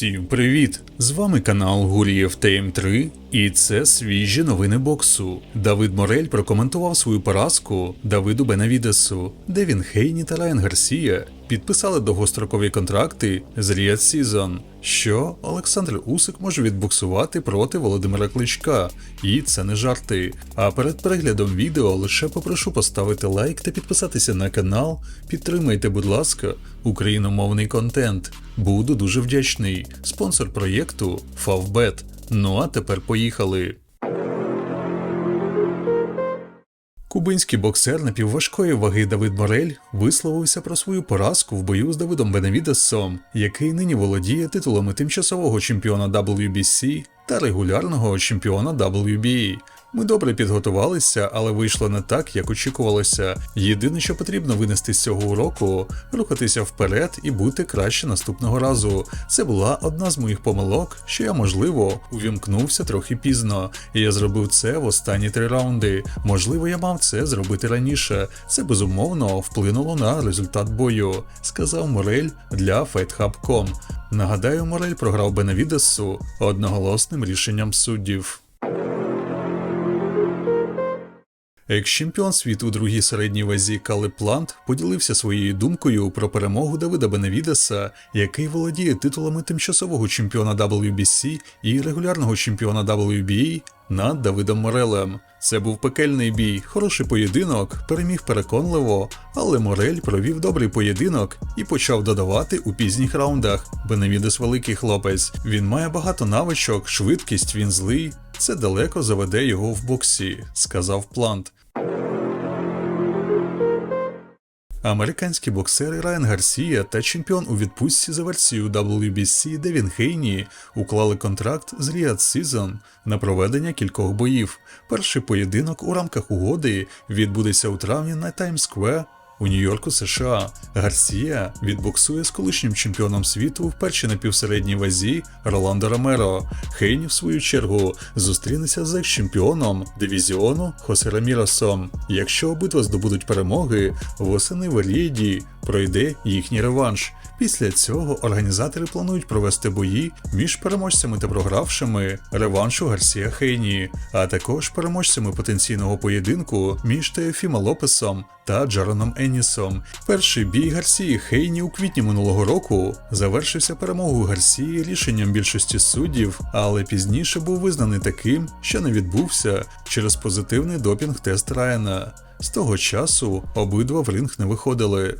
Всім привіт! З вами канал Гурієв ТМ3 і це свіжі новини боксу. Давид Морель прокоментував свою поразку Давиду Бенавідесу, Девін Хейні та Райан Гарсія підписали довгострокові контракти з Ріад Сізон, що Олександр Усик може відбуксувати проти Володимира Кличка, і це не жарти. А перед переглядом відео лише попрошу поставити лайк та підписатися на канал. Підтримайте, будь ласка, україномовний контент. Буду дуже вдячний. Спонсор проєкту Favbet. Ну а тепер поїхали. Кубинський боксер напівважкої ваги Давид Морель висловився про свою поразку в бою з Давидом Бенавідесом, який нині володіє титулами тимчасового чемпіона WBC та регулярного чемпіона WBA. Ми добре підготувалися, але вийшло не так, як очікувалося. Єдине, що потрібно винести з цього уроку, рухатися вперед і бути краще наступного разу. Це була одна з моїх помилок, що я, можливо, увімкнувся трохи пізно, і я зробив це в останні три раунди. Можливо, я мав це зробити раніше. Це безумовно вплинуло на результат бою, сказав Морель для FightHub.com. Нагадаю, Морель програв Бенавідесу одноголосним рішенням суддів. Екс-чемпіон світу у другій середній вазі Кали Плант поділився своєю думкою про перемогу Давида Бенавідеса, який володіє титулами тимчасового чемпіона WBC і регулярного чемпіона WBA над Давидом Морелем. Це був пекельний бій, хороший поєдинок, переміг переконливо, але Морель провів добрий поєдинок і почав додавати у пізніх раундах. Бенавідес великий хлопець. Він має багато навичок, швидкість, він злий. Це далеко заведе його в боксі, сказав Плант. Американські боксери Райан Гарсія та чемпіон у відпустці за версію WBC Девін Хейні уклали контракт з Riyadh Season на проведення кількох боїв. Перший поєдинок у рамках угоди відбудеться у травні на Таймс-сквер у Нью-Йорку, США. Гарсія відбоксує з колишнім чемпіоном світу в першій напівсередній вазі Роландо Ромеро. Хейні, в свою чергу, зустрінеться з екс-чемпіоном дивізіону Хосе Раміросом. Якщо обидва здобудуть перемоги, восени в Ріді пройде їхній реванш. Після цього організатори планують провести бої між переможцями та програвшими реваншу Гарсія Хейні, а також переможцями потенційного поєдинку між Теофіма Лопесом та Джароном Еннісом. Перший бій Гарсії Хейні у квітні минулого року завершився перемогою Гарсії рішенням більшості суддів, але пізніше був визнаний таким, що не відбувся через позитивний допінг-тест Райана. З того часу обидва в ринг не виходили.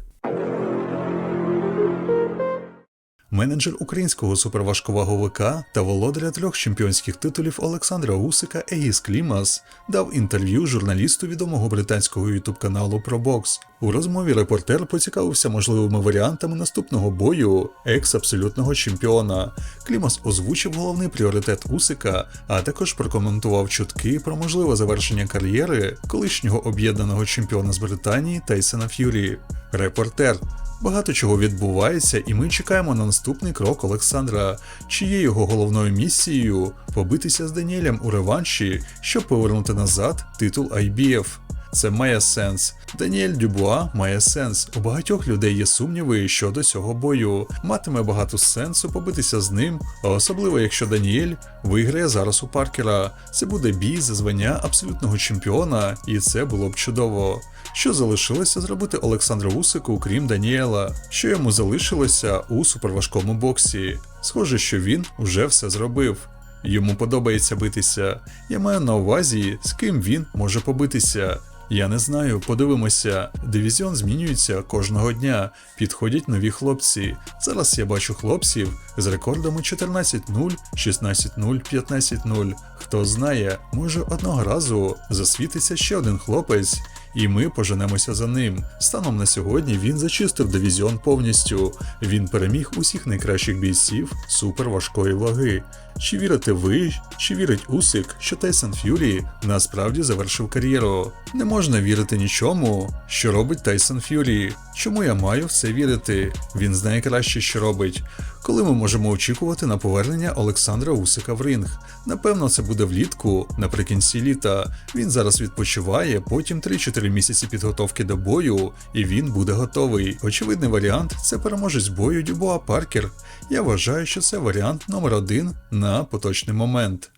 Менеджер українського суперважковаговика та володаря трьох чемпіонських титулів Олександра Усика Егіс Клімас дав інтерв'ю журналісту відомого британського ютуб-каналу про бокс. У розмові репортер поцікавився можливими варіантами наступного бою екс-абсолютного чемпіона. Клімас озвучив головний пріоритет Усика, а також прокоментував чутки про можливе завершення кар'єри колишнього об'єднаного чемпіона з Британії Тайсона Ф'юрі. Репортер. Багато чого відбувається, і ми чекаємо на наступний крок Олександра, чи його головною місією побитися з Даніелем у реванші, щоб повернути назад титул IBF. Це має сенс. Даніель Дюбуа має сенс. У багатьох людей є сумніви щодо цього бою. Матиме багато сенсу побитися з ним, особливо якщо Даніель виграє зараз у Паркера. Це буде бій за звання абсолютного чемпіона, і це було б чудово. Що залишилося зробити Олександру Усику, крім Даніела? Що йому залишилося у суперважкому боксі? Схоже, що він уже все зробив. Йому подобається битися. Я маю на увазі, з ким він може побитися. Я не знаю, подивимося. Дивізіон змінюється кожного дня. Підходять нові хлопці. Зараз я бачу хлопців з рекордами 14-0, 16-0, 15-0. Хто знає, може одного разу засвітиться ще один хлопець, і ми поженемося за ним. Станом на сьогодні він зачистив дивізіон повністю. Він переміг усіх найкращих бійців суперважкої ваги. Чи вірите ви, чи вірить Усик, що Тайсон Ф'юрі насправді завершив кар'єру? Не можна вірити нічому, що робить Тайсон Ф'юрі. Чому я маю в це вірити? Він знає краще, що робить. Коли ми можемо очікувати на повернення Олександра Усика в ринг? Напевно, це буде влітку, наприкінці літа. Він зараз відпочиває, потім 3-4 місяці підготовки до бою, і він буде готовий. Очевидний варіант це переможець бою Дюбуа Паркер. Я вважаю, що це варіант номер один на поточний момент.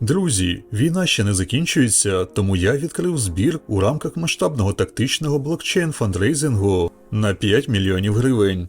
Друзі, війна ще не закінчується, тому я відкрив збір у рамках масштабного тактичного блокчейн фандрейзингу на 5 мільйонів гривень.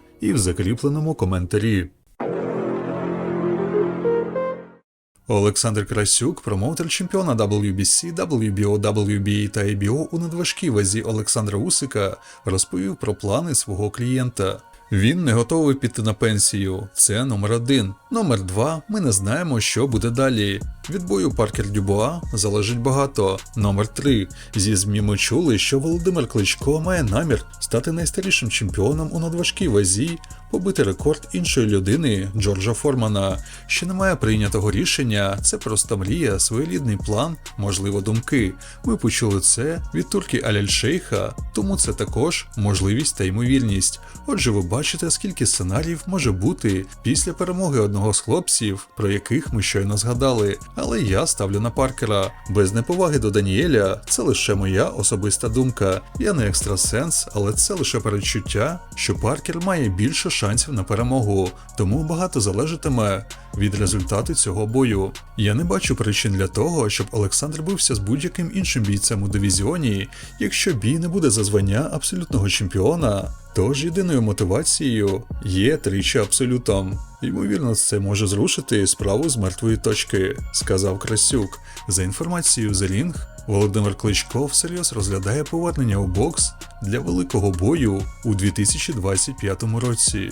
і в закріпленому коментарі. Олександр Красюк, промоутер чемпіона WBC, WBO, WBA та ABO у надважкій вазі Олександра Усика, розповів про плани свого клієнта. Він не готовий піти на пенсію. Це номер один. Номер два. Ми не знаємо, що буде далі. Від бою Паркер Дюбуа залежить багато. Номер 3. Зі ЗМІ ми чули, що Володимир Кличко має намір стати найстарішим чемпіоном у надважкій вазі, побити рекорд іншої людини Джорджа Формана. Ще немає прийнятого рішення, це просто мрія, своєрідний план, можливо, думки. Ми почули це від турки Аляль Шейха, тому це також можливість та ймовірність. Отже, ви бачите, скільки сценаріїв може бути після перемоги одного з хлопців, про яких ми щойно згадали. Але я ставлю на Паркера. Без неповаги до Даніеля це лише моя особиста думка. Я не екстрасенс, але це лише передчуття, що Паркер має більше шансів на перемогу, тому багато залежатиме від результату цього бою. Я не бачу причин для того, щоб Олександр бився з будь-яким іншим бійцем у дивізіоні, якщо бій не буде за звання абсолютного чемпіона. Тож єдиною мотивацією є тричі абсолютом. Ймовірно, це може зрушити справу з мертвої точки, сказав Красюк. За інформацією The Ring, Володимир Кличко всерйоз розглядає повернення у бокс для великого бою у 2025 році.